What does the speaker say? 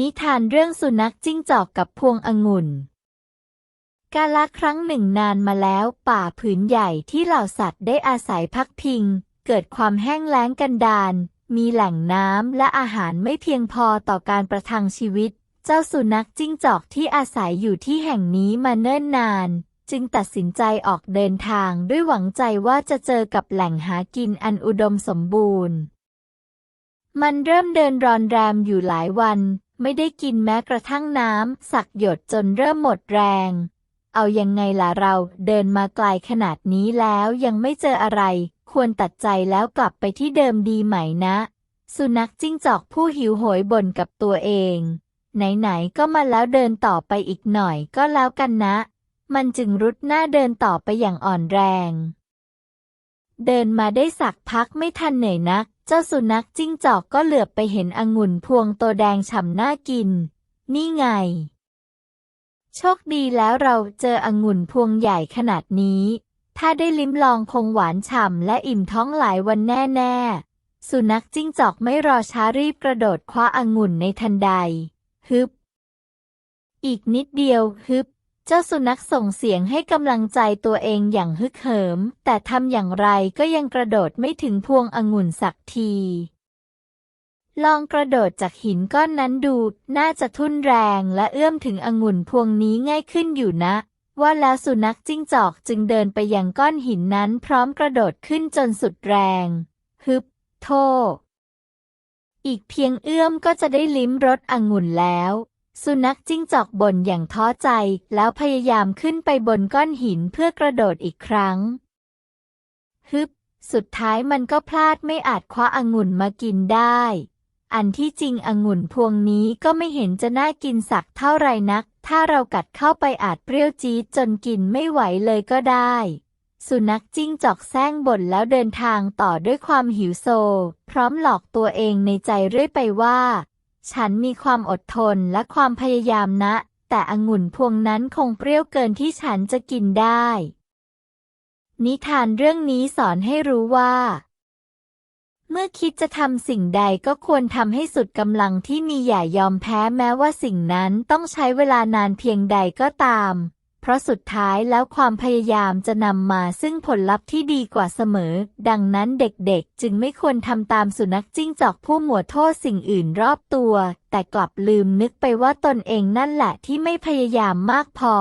นิทานเรื่องสุนัขจิ้งจอกกับพวงองุ่น กาลครั้งหนึ่งนานมาแล้วป่าผืนใหญ่ที่เหล่าสัตว์ได้อาศัยพักพิง เกิดความแห้งแล้งกันดารมีแหล่งน้ำและอาหารไม่เพียงพอต่อการประทังชีวิต เจ้าสุนัขจิ้งจอกที่อาศัยอยู่ที่แห่งนี้มาเนิ่นนาน จึงตัดสินใจออกเดินทางด้วยหวังใจว่าจะเจอกับแหล่งหากินอันอุดมสมบูรณ์ มันเริ่มเดินรอนแรมอยู่หลายวัน ไม่ได้กินแม้กระทั่งน้ำสักหยดจนเริ่มหมดแรง เอายังไงล่ะเราเดินมาไกลขนาดนี้แล้วยังไม่เจออะไร ควรตัดใจแล้วกลับไปที่เดิมดีไหมนะ สุนัขจิ้งจอกผู้หิวโหยบ่นกับตัวเอง ไหนๆก็มาแล้วเดินต่อไปอีกหน่อยก็แล้วกันนะ มันจึงรุดหน้าเดินต่อไปอย่างอ่อนแรง เดินมาได้สักพักไม่ทันเหนื่อยนัก เจ้าสุนัขจิ้งจอกก็เหลือบไปเห็นองุ่นพวงโตแดงฉ่ำน่ากิน นี่ไง โชคดีแล้วเราเจอองุ่นพวงใหญ่ขนาดนี้ ถ้าได้ลิ้มลองคงหวานฉ่ำและอิ่มท้องหลายวันแน่ๆ สุนัขจิ้งจอกไม่รอช้ารีบกระโดดคว้าองุ่นในทันใด ฮึบ อีกนิดเดียวฮึบ เจ้าสุนัขส่งเสียงให้กำลังใจตัวเองอย่างฮึกเหิม แต่ทำอย่างไรก็ยังกระโดดไม่ถึงพวงองุ่นสักที ลองกระโดดจากหินก้อนนั้นดู น่าจะทุ่นแรงและเอื้อมถึงองุ่นพวงนี้ง่ายขึ้นอยู่นะ ว่าแล้วสุนัขจิ้งจอกจึงเดินไปยังก้อนหินนั้นพร้อมกระโดดขึ้นจนสุดแรง ฮึบ โท อีกเพียงเอื้อมก็จะได้ลิ้มรสองุ่นแล้ว สุนัขจิ้งจอกบ่นอย่างท้อใจ แล้วพยายามขึ้นไปบนก้อนหินเพื่อกระโดดอีกครั้ง ฮึบ สุดท้ายมันก็พลาดไม่อาจคว้าองุ่นมากินได้ อันที่จริงองุ่นพวงนี้ก็ไม่เห็นจะน่ากินสักเท่าไรนัก ถ้าเรากัดเข้าไปอาจเปรี้ยวจี๊ดจนกินไม่ไหวเลยก็ได้ สุนัขจิ้งจอกแซงบ่นแล้วเดินทางต่อด้วยความหิวโซ พร้อมหลอกตัวเองในใจเรื่อยไปว่า ฉันมีความอดทนและความพยายามนะ แต่องุ่นพวงนั้นคงเปรี้ยวเกินที่ฉันจะกินได้ นิทานเรื่องนี้สอนให้รู้ว่า เมื่อคิดจะทำสิ่งใดก็ควรทำให้สุดกำลังที่มีอย่ายอมแพ้แม้ว่าสิ่งนั้นต้องใช้เวลานานเพียงใดก็ตาม เพราะสุดท้ายแล้วความพยายามจะนำมาซึ่งผลลัพธ์ที่ดีกว่าเสมอ ดังนั้นเด็กๆ จึงไม่ควรทำตามสุนัขจิ้งจอกผู้หมัวโทษสิ่งอื่นรอบตัว แต่กลับลืมนึกไปว่าตนเองนั่นแหละที่ไม่พยายามมากพอ